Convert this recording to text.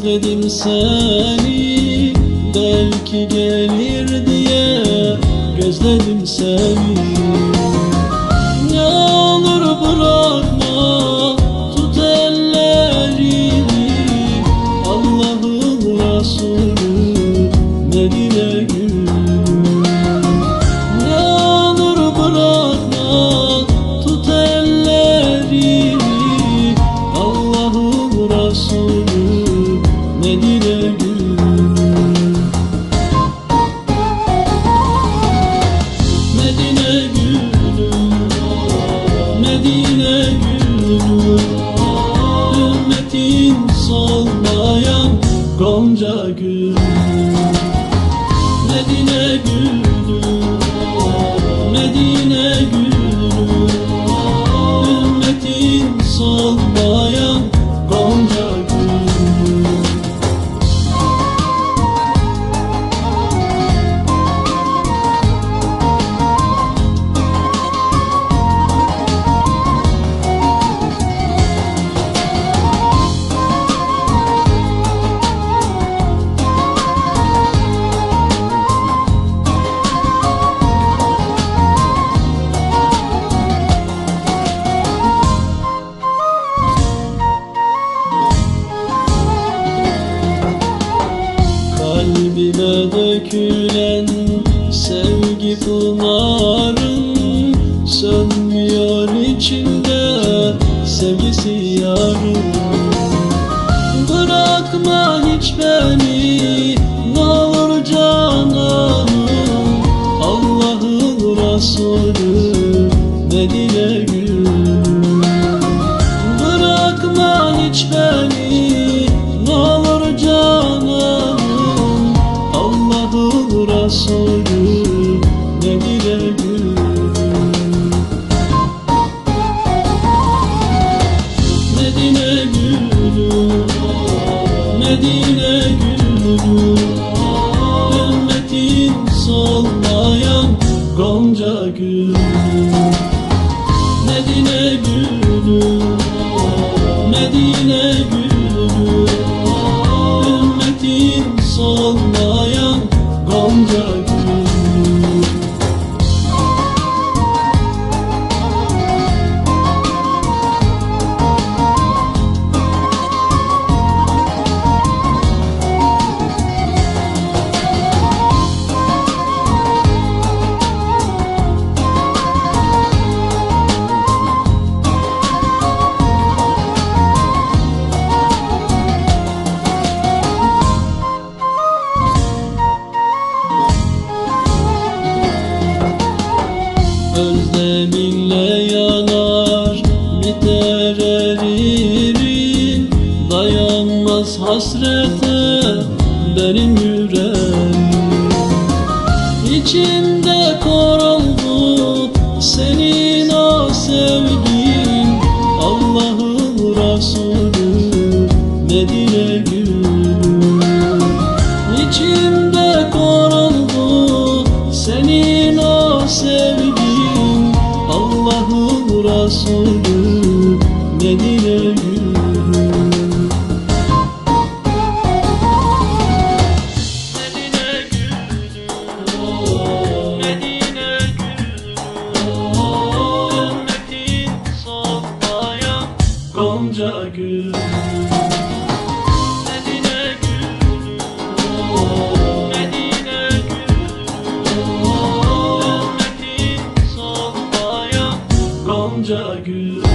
Özledim seni Belki gelir diye gözledim seni Medine gülü Ümmetin solmayan Gonca gülü Kalbime dökülen sevgi pınarın Sönmüyor içinde sevgisi yarın. Bırakma hiç beni ne olur canım Allah'ın Resulü Medine gülü Resulü Medine gülü. Medine gülü. Medine Gonca Özleminle yanar biter Dayanmaz hasrete benim yüreğim. İçimde koruldu senin o sevgin. Allah'ın Resulü Medine gülü İçimde koruldu senin o sevgin Gonca gülü Medine gülü Medine solmayan Gonca gülü